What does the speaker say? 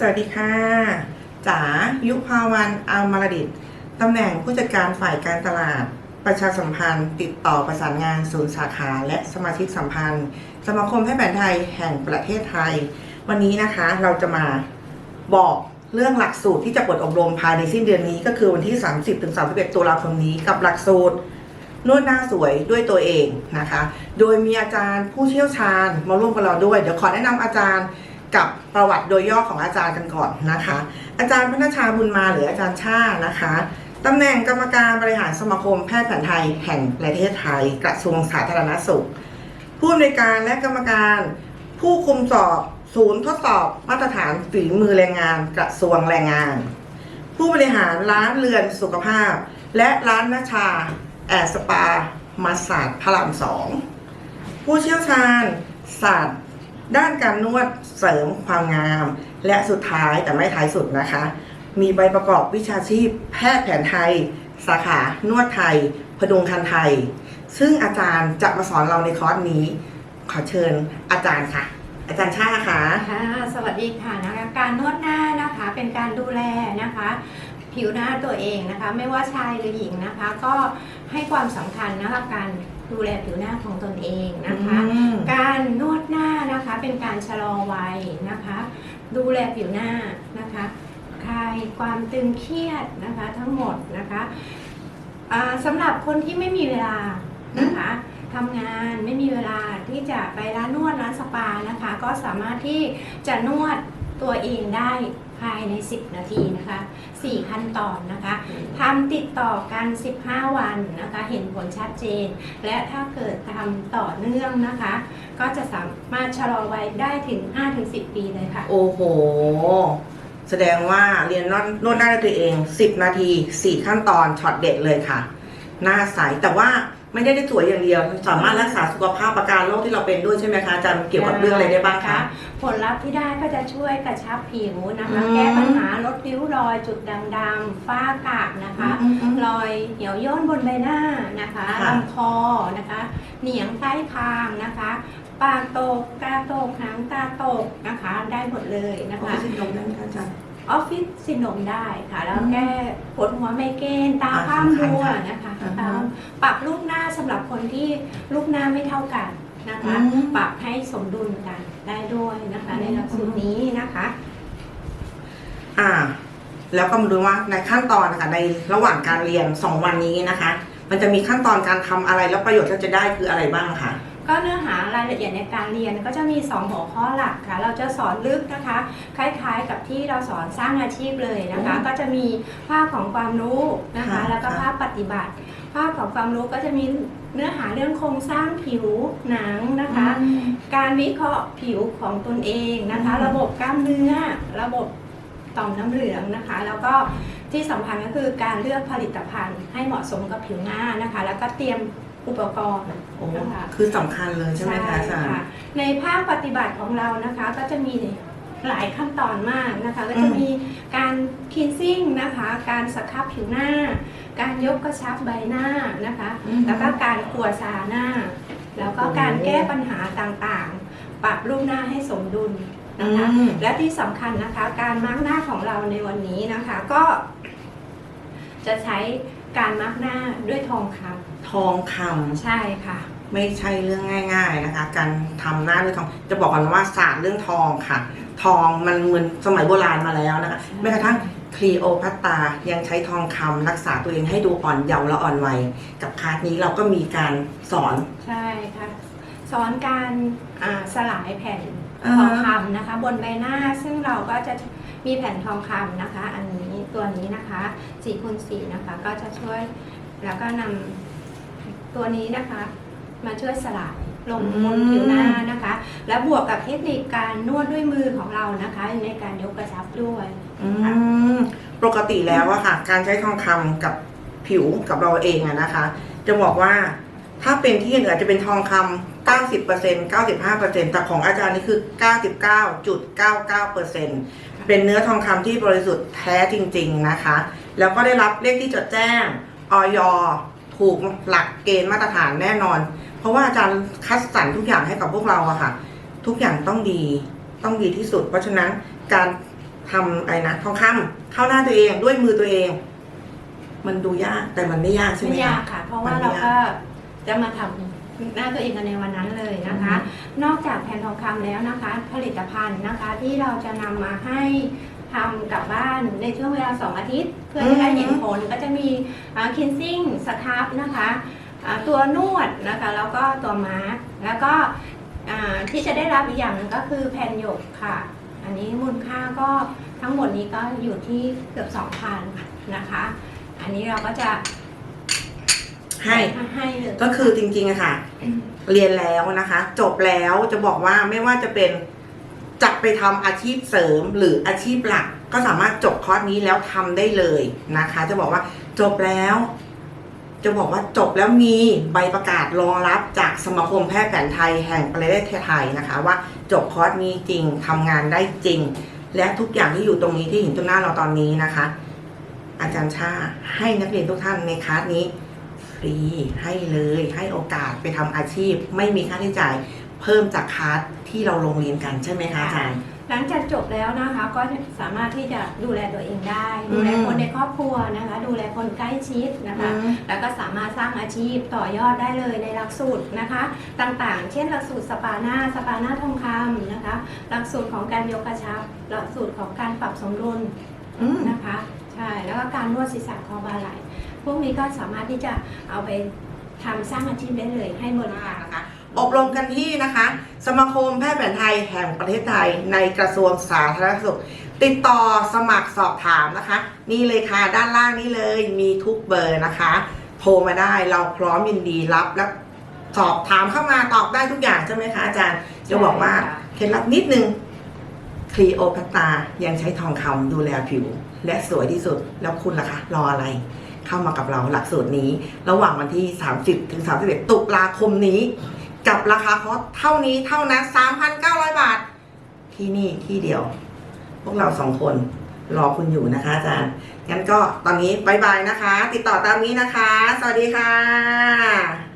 สวัสดีค่ะจ๋ายุภาวันอัลมาลดิตตำแหน่งผู้จัดการฝ่ายการตลาด ประชาสัมพันธ์ ติดต่อประสานงานศูนย์สาขา และสมาชิกสัมพันธ์ สมาคมแพทย์แผนไทยแห่งประเทศไทย วันนี้นะคะเราจะมาบอกเรื่องหลักสูตรที่จะเปิดอบรมภายในสิ้นเดือนนี้ ก็คือวันที่ 30-31ตุลาคมนี้กับหลักสูตรนวดหน้าสวยด้วยตัวเองนะคะ โดยมีอาจารย์ผู้เชี่ยวชาญมาร่วมกับเราด้วย เดี๋ยวขอแนะนำอาจารย์ กับประวัติโดยย่อของอาจารย์กันก่อนนะคะ อาจารย์พนชาบุญมาหรืออาจารย์ชานะคะตำแหน่งกรรมการบริหารสมาคมแพทย์แผนไทยแห่งประเทศไทย กระทรวงสาธารณสุข ผู้อำนวยการและกรรมการผู้คุมสอบศูนย์ทดสอบมาตรฐานฝีมือแรงงานกระทรวงแรงงาน ผู้บริหารร้านเรือนสุขภาพ และร้านนาชา แอสปา มาสาดพระรามสองผู้เชี่ยวชาญศาสตร์ ด้านการนวดเสริมความงาม และสุดท้ายแต่ไม่ท้ายสุดนะคะ มีใบประกอบวิชาชีพ แพทย์แผนไทย สาขานวดไทย พดุงคันไทย ซึ่งอาจารย์จะมาสอนเราในคอร์สนี้ ขอเชิญอาจารย์ค่ะ อาจารย์ชาค่ะค่ะสวัสดีค่ะนะคะการนวดหน้านะคะเป็นการดูแลนะคะผิวหน้าตัวเองนะคะ ไม่ว่าชายหรือหญิงนะคะ ก็ให้ความสำคัญนะคะการ ดูแลผิวหน้าของตนเองนะคะอืมการนวดหน้านะคะเป็นการชะลอวัยนะคะ ดูแลผิวหน้านะคะคลายความตึงเครียดนะคะทั้งหมดนะคะอ่าสำหรับคนที่ไม่มีเวลานะคะทำงานไม่มีเวลาที่จะไปร้านนวดร้านสปานะคะ ก็สามารถที่จะนวด ตัวเองได้ภายใน 10 นาทีนะคะ 4 ขั้นตอนนะคะทำติดต่อกัน 15 วันนะคะ เห็นผลชัดเจน และถ้าเกิดทำต่อเนื่องนะคะ ก็จะสามารถชะลอวัยได้ถึง 5-10 ปีเลยค่ะ โอ้โห แสดงว่าเรียนนวดนวดหน้าด้วยตัวเอง 10 นาที 4 ขั้นตอนช็อตเด็ดเลยค่ะ หน้าใสแต่ว่า ไม่ได้ได้สวยอย่างเดียวสามารถรักษาสุขภาพประการโรคที่เราเป็นด้วยใช่ไหมคะอาจารย์เกี่ยวกับเรื่องอะไรได้บ้างคะ ผลลัพธ์ที่ได้ก็จะช่วยกระชับผิวนะคะอืมแก้ปัญหาลดริ้วรอยจุดด่างดำๆฝ้ากระนะคะ อืมอืมรอยเหี่ยวย่นบนใบหน้านะคะค่ะ ลำคอนะคะ เหนียงใต้คางนะคะปากตกตาตกหางตาตกนะคะ ได้หมดเลยนะขอคะชิมนมได้ไหมคะอาจารย์ ออฟฟิศซินโดรมได้ค่ะ แล้วอืมแก้ปวดหัวไมเกรนตาอ่าข้ามสำคัญรัวค่ะนะคะอือฮึตามปรับรูปหน้าสำหรับคนที่รูปหน้าไม่เท่ากันนะคะอืมปรับให้สมดุลกันได้ด้วยนะคะในหลักสูตรนี้นะคะ อ่า แล้วก็มาดูว่าในขั้นตอนนะคะในระหว่างการเรียน2วันนี้นะคะ มันจะมีขั้นตอนการทำอะไรแล้วประโยชน์ที่จะได้คืออะไรบ้างคะ ก็เนื้อหารายละเอียดในการเรียนก็จะมี 2 หัวข้อหลักค่ะ เราจะสอนลึกนะคะ คล้ายๆกับที่เราสอนสร้างอาชีพเลยนะคะอืมก็จะมีภาคของความรู้นะคะค่ะแล้วก็ค่ะภาคปฏิบัติ ภาคของความรู้ก็จะมีเนื้อหาเรื่องโครงสร้างผิวหนังนะคะอืมการวิเคราะห์ผิวของตนเองนะคะอืมระบบกล้ามเนื้อ ระบบต่อมน้ำเหลืองนะคะ แล้วก็ที่สำคัญก็คือการเลือกผลิตภัณฑ์ให้เหมาะสมกับผิวหน้านะคะ แล้วก็เตรียม อุปกรณ์โอ้นะคะคือสำคัญเลยใช่ไหมคะอาจารย์ ค่ะในภาคปฏิบัติของเรานะคะก็จะมีหลายขั้นตอนมากนะคะก็จะมีการคินซิ่งนะคะ การสครับผิวหน้า การยกกระชับใบหน้านะคะ อืม แล้วก็การกัวซาหน้า แล้วก็การแก้ปัญหาต่างๆ ปรับรูปหน้าให้สมดุลนะคะ อืม และที่สำคัญนะคะ การมาร์กหน้าของเราในวันนี้นะคะ ก็จะใช้ การมาร์กหน้าด้วยทองคทองคำำใช่ค่ะ ไม่ใช่เรื่องง่าย ๆนะคะ การทำหน้าด้วยทองจะบอกกันว่าศาสตร์เรื่องทองค่ะ ทองมันเหมือนสมัยโบราณมาแล้วนะคะแม้กระทั่งคลีโอพัตตายังใช้ทองคำรักษาตัวเองให้ดูอ่อนเยาว์และอ่อนวัยกับคลาสนี้เราก็มีการสอน ใช่ค่ะ สอนการอ่าสลายแผ่นอ่าทองคำนะคะ บนใบหน้าซึ่งเราก็จะ มีแผ่นทองคำนะคะ อันนี้ตัวนี้นะคะ4คูณ4นะคะ ก็จะช่วยแล้วก็นำตัวนี้นะคะ มาช่วยสลายลงบนผิวหน้านะคะ และบวกกับเทคนิคการนวดด้วยมือของเรานะคะในการยกกระชับด้วยอืมปกติแล้วอะค่ะ การใช้ทองคำกับผิวกับเราเองอะนะคะ จะบอกว่า ถ้าเป็นที่อื่นอาจจะเป็นทองคำ90% 95%แต่ของอาจารย์นี่คือ 99.99%เป็นเนื้อทองคำที่บริสุทธิ์แท้จริง ๆนะคะ แล้วก็ได้รับเลขที่จดแจ้งออยถูกหลักเกณฑ์มาตรฐานแน่นอน เพราะว่าอาจารย์คัดสรรทุกอย่างให้กับพวกเราอะค่ะ ทุกอย่างต้องดีต้องดีที่สุด เพราะฉะนั้นการทำอะไรนะทองคำเข้าหน้าตัวเองด้วยมือตัวเอง มันดูยากแต่มันไม่ยากใช่ไหมไม่คะยากค่ะ เพราะว่ามันไม่เรายากก็ จะมาทำหน้าตัวเองกันในวันนั้นเลยนะคะ นอกจากแผ่นทองคำแล้วนะคะ ผลิตภัณฑ์นะคะที่เราจะนำมาให้ทำกลับบ้านในช่วงเวลา 2 อาทิตย์ เพื่อจะได้เห็นผลก็จะมีคินซิ่งสครับนะคะอ่าตัวนวดนะคะแล้วก็ตัวมาร์กแล้วก็อ่าที่จะได้รับอีกอย่างหนึงก็คือแผ่นหยกค่ะ อันนี้มูลค่าก็ทั้งหมดนี้ก็อยู่ที่เกือบ 2,000นะคะ อันนี้เราก็จะ ให้ ให้เลยก็คือจริงๆอะค่ะ เรียนแล้วนะคะ จบแล้วจะบอกว่าไม่ว่าจะเป็นจะไปทำอาชีพเสริมหรืออาชีพหลัก ก็สามารถจบคอร์สนี้แล้วทำได้เลยนะคะ จะบอกว่าจบแล้ว จะบอกว่าจบแล้วมีใบประกาศรองรับจากสมาคมแพทย์แผนไทยแห่งประเทศไทยนะคะ ว่าจบคอร์สนี้จริงทำงานได้จริง และทุกอย่างที่อยู่ตรงนี้ที่เห็นตรงหน้าเราตอนนี้นะคะ อาจารย์ชาให้นักเรียนทุกท่านในคลาสนี้ ฟรีให้เลยให้โอกาสไปทำอาชีพ ไม่มีค่าใช้จ่ายเพิ่มจากคลาสที่เราลงเรียนกันใช่ไหมคะอาจารย์หลังจากจบแล้วนะคะก็สามารถที่จะดูแลตัวเองได้อืมดูแลคนในครอบครัวนะคะ ดูแลคนใกล้ชิดนะคะ แล้วก็สามารถสร้างอาชีพต่อยอดได้เลยในหลักสูตรนะคะ ต่างๆ เช่นหลักสูตรสปาหน้าสปาหน้าทองคำนะคะ หลักสูตรของการยกกระชับ หลักสูตรของการปรับสมดุลอืมนะคะใช่แล้วก็การนวดศีรษะคอบ่าไหล่พ วกนี้ก็สามารถที่จะเอาไปทำสร้างอาชีพได้เลยให้บริการนะคะ อบรมกันที่นะคะ สมาคมแพทย์แผนไทยแห่งประเทศไทยในกระทรวงสาธารณสุข ติดต่อสมัครสอบถามนะคะ นี่เลยค่ะด้านล่างนี้เลยมีทุกเบอร์นะคะ โทรมาได้เราพร้อมยินดีรับและสอบถามเข้ามาตอบได้ทุกอย่างใช่ไหมคะอาจารย์จะบอกว่าใช่ค่ะเคล็ดลับนิดนึงคลีโอพัตตายังใช้ทองคำดูแลผิว และสวยที่สุดแล้วคุณล่ะคะ รออะไร เข้ามากับเราหลักสูตรนี้ ระหว่างวันที่ 30 ถึง 31 ตุลาคมนี้ กับราคาคอร์สเท่านี้เท่านั้น 3,900 บาท ที่นี่ที่เดียว พวกเราสองคนรอคุณอยู่นะคะอาจารย์ งั้นก็ตอนนี้บายบายนะคะ ติดต่อตามนี้นะคะ สวัสดีค่ะ